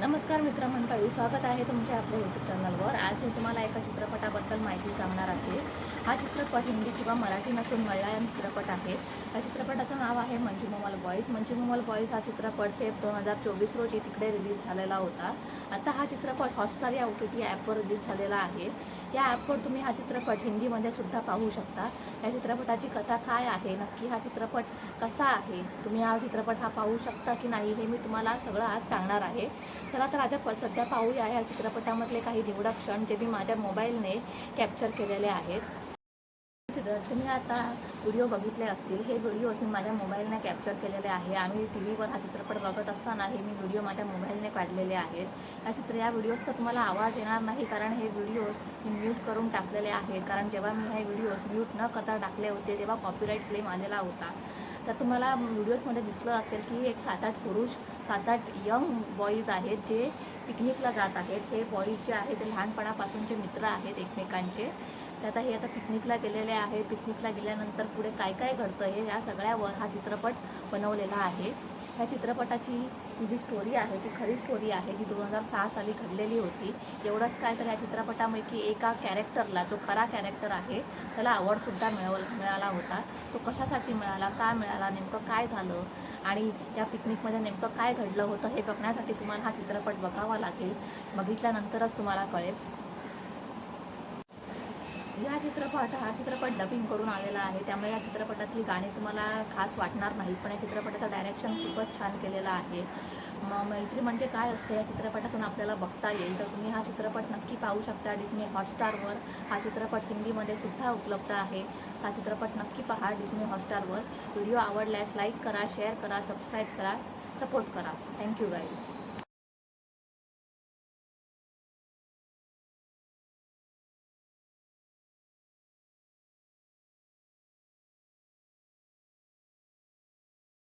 नमस्कार मित्रमंडळी स्वागत आहे तुमच्या आपल्या यूट्यूब चॅनलवर आज मी तुम्हाला एका चित्रपटाबद्दल माहिती सांगणार आहे. हा चित्रपट हिंदी किंवा मराठी नसून मल्याळम चित्रपट आहे. या चित्रपटाचं नाव आहे मंजू बॉईज. मंजू बॉईज हा चित्रपट फेब दोन हजार चोवीस रोजी तिकडे रिलीज झालेला होता. आता हा चित्रपट हॉटस्टार या ओ टी टी ॲपवर रिलीज झालेला आहे. या ॲपवर तुम्ही हा चित्रपट हिंदीमध्ये सुद्धा पाहू शकता. या चित्रपटाची कथा काय आहे? नक्की हा चित्रपट कसा आहे? तुम्ही हा चित्रपट हा पाहू शकता की नाही हे मी तुम्हाला सगळं आज सांगणार आहे. चला तर आता प सध्या पाहूया या चित्रपटामधले काही निवडा क्षण जे मी माझ्या मोबाईलने कॅप्चर केलेले आहेत. जर तुम्ही आता व्हिडिओ बघितले असतील. हे व्हिडिओज मी माझ्या मोबाईलने कॅप्चर केलेले आहे. आम्ही टी व्हीवर हा चित्रपट बघत असताना हे मी व्हिडिओ माझ्या मोबाईलने काढलेले आहेत. या चित्र या व्हिडिओजचा तुम्हाला आवाज येणार नाही कारण हे व्हिडिओज मी म्यूट करून टाकलेले आहेत. कारण जेव्हा मी हे व्हिडिओज म्यूट न करता टाकले होते तेव्हा कॉपीराईट क्लेम आलेला होता. तर तुम्हाला व्हिडिओजमध्ये दिसलं असेल की एक सात आठ पुरुष सात आठ यंग बॉईज आहेत जे पिकनिकला जात आहेत. हे बॉईज जे आहेत ते लहानपणापासूनचे मित्र आहेत एकमेकांचे. तर आता हे आता पिकनिकला गेलेले आहे. पिकनिकला गेल्यानंतर पुढे काय काय घडतं हे या सगळ्यावर हा चित्रपट बनवलेला आहे. ह्या चित्रपटाची ही जी स्टोरी आहे ती खरी स्टोरी आहे जी दोन हजार सहा साली घडलेली होती. एवढंच काय तर या चित्रपटापैकी एका कॅरेक्टरला जो खरा कॅरेक्टर आहे त्याला अवॉर्डसुद्धा मिळव मिळाला होता. तो कशासाठी मिळाला का मिळाला नेमकं काय झालं? आणि या पिकनिकमध्ये नेमकं काय घडलं होतं हे बघण्यासाठी तुम्हाला हा चित्रपट बघावा लागेल. बघितल्यानंतरच तुम्हाला कळेल. या चित्रपट हा चित्रपट डबिंग करून आलेला आहे. त्यामुळे या चित्रपटातली गाणी तुम्हाला खास वाटणार नाही पण या चित्रपटाचं डायरेक्शन खूपच छान केलेलं आहे. म मैत्री म्हणजे काय असते? या चित्रपटातून आपल्याला बघता येईल. तर तुम्ही हा चित्रपट नक्की पाहू शकता डिस्नी हॉटस्टारवर हा चित्रपट हिंदीमध्ये सुद्धा उपलब्ध आहे. हा चित्रपट नक्की पहा डिस्नी हॉटस्टारवर व्हिडिओ आवडल्यास लाईक करा शेअर करा सबस्क्राईब करा सपोर्ट करा. Thank you guys